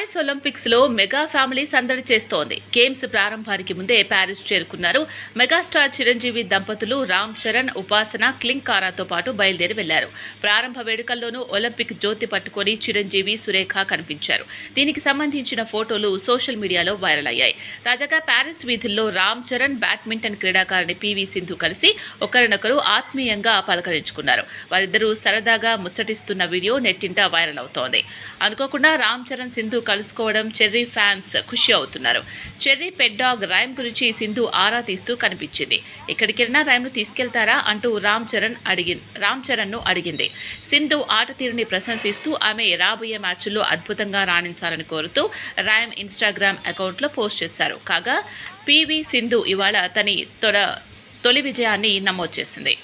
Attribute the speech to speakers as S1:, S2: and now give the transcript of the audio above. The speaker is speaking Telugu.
S1: ప్యారిస్ ఒలింపిక్స్లో మెగా ఫ్యామిలీ సందడి చేస్తోంది. గేమ్స్ ప్రారంభానికి ముందే ప్యారిస్ చేరుకున్నారు. మెగాస్టార్ చిరంజీవి దంపతులు రామ్ చరణ్ ఉపాసన క్లింకారాతో పాటు బయలుదేరి వెళ్ళారు. ప్రారంభ వేడుకల్లోనూ ఒలింపిక్ జ్యోతి పట్టుకొని చిరంజీవి సురేఖ కనిపించారు. దీనికి సంబంధించిన ఫోటోలు సోషల్ మీడియాలో వైరల్ అయ్యాయి. తాజాగా ప్యారిస్ వీధుల్లో రామ్ చరణ్ బ్యాడ్మింటన్ క్రీడాకారిణి పివి సింధు కలిసి ఒకరినొకరు ఆత్మీయంగా పలకరించుకున్నారు. వారిద్దరూ సరదాగా ముచ్చటిస్తున్న వీడియో నెట్టింట వైరల్ అవుతోంది. అనుకోకుండా రామ్ చరణ్ సింధు కలుసుకోవడం చెర్రీ ఫ్యాన్స్ ఖుషి అవుతున్నారు. చెర్రీ పెడ్డాగ్ రైమ్ గురించి సింధు ఆరా తీస్తూ కనిపించింది. ఎక్కడికెళ్ళినా రైమ్ను తీసుకెళ్తారా అంటూ రామ్ చరణ్ అడిగి రామ్ చరణ్ను అడిగింది. సింధు ఆట తీరుని ప్రశంసిస్తూ ఆమె రాబోయే మ్యాచ్ల్లో అద్భుతంగా రాణించాలని కోరుతూ రైమ్ ఇన్స్టాగ్రామ్ అకౌంట్లో పోస్ట్ చేశారు. కాగా పీవీ సింధు ఇవాళ తని తొల తొలి విజయాన్ని నమోదు చేసింది.